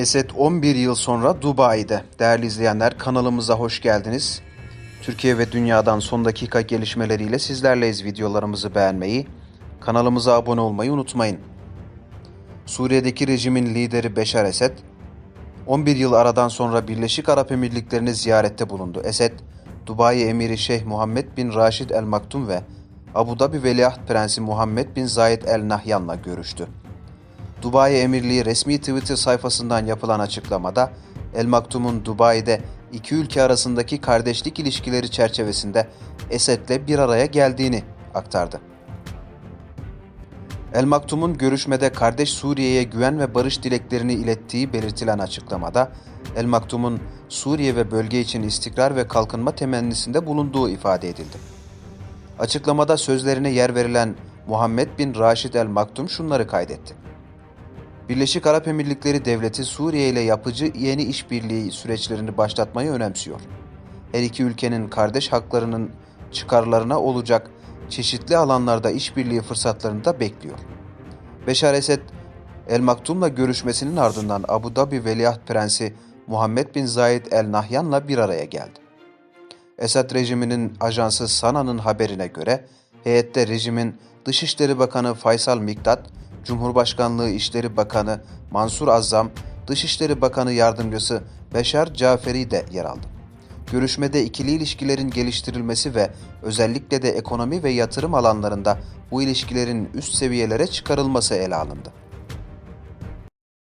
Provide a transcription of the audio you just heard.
Esed 11 yıl sonra Dubai'de. Değerli izleyenler kanalımıza hoş geldiniz. Türkiye ve dünyadan son dakika gelişmeleriyle sizlerleyiz videolarımızı beğenmeyi, kanalımıza abone olmayı unutmayın. Suriye'deki rejimin lideri Beşar Esed, 11 yıl aradan sonra Birleşik Arap Emirlikleri'ni ziyarette bulundu. Esed, Dubai Emiri Şeyh Muhammed bin Raşid El Maktum ve Abu Dhabi Veliaht Prensi Muhammed bin Zayed El Nahyan'la görüştü. Dubai Emirliği resmi Twitter sayfasından yapılan açıklamada El Maktum'un Dubai'de iki ülke arasındaki kardeşlik ilişkileri çerçevesinde Esed'le bir araya geldiğini aktardı. El Maktum'un görüşmede kardeş Suriye'ye güven ve barış dileklerini ilettiği belirtilen açıklamada El Maktum'un Suriye ve bölge için istikrar ve kalkınma temennisinde bulunduğu ifade edildi. Açıklamada sözlerine yer verilen Muhammed bin Raşid El Maktum şunları kaydetti. Birleşik Arap Emirlikleri Devleti Suriye ile yapıcı yeni işbirliği süreçlerini başlatmayı önemsiyor. Her iki ülkenin kardeş haklarının çıkarlarına olacak çeşitli alanlarda işbirliği fırsatlarını da bekliyor. Beşar Esed, El Maktum'la görüşmesinin ardından Abu Dhabi Veliaht Prensi Muhammed bin Zayed El Nahyan'la bir araya geldi. Esad rejiminin ajansı Sana'nın haberine göre heyette rejimin Dışişleri Bakanı Faysal Miktat, Cumhurbaşkanlığı İşleri Bakanı Mansur Azzam, Dışişleri Bakanı Yardımcısı Beşar Caferi de yer aldı. Görüşmede ikili ilişkilerin geliştirilmesi ve özellikle de ekonomi ve yatırım alanlarında bu ilişkilerin üst seviyelere çıkarılması ele alındı.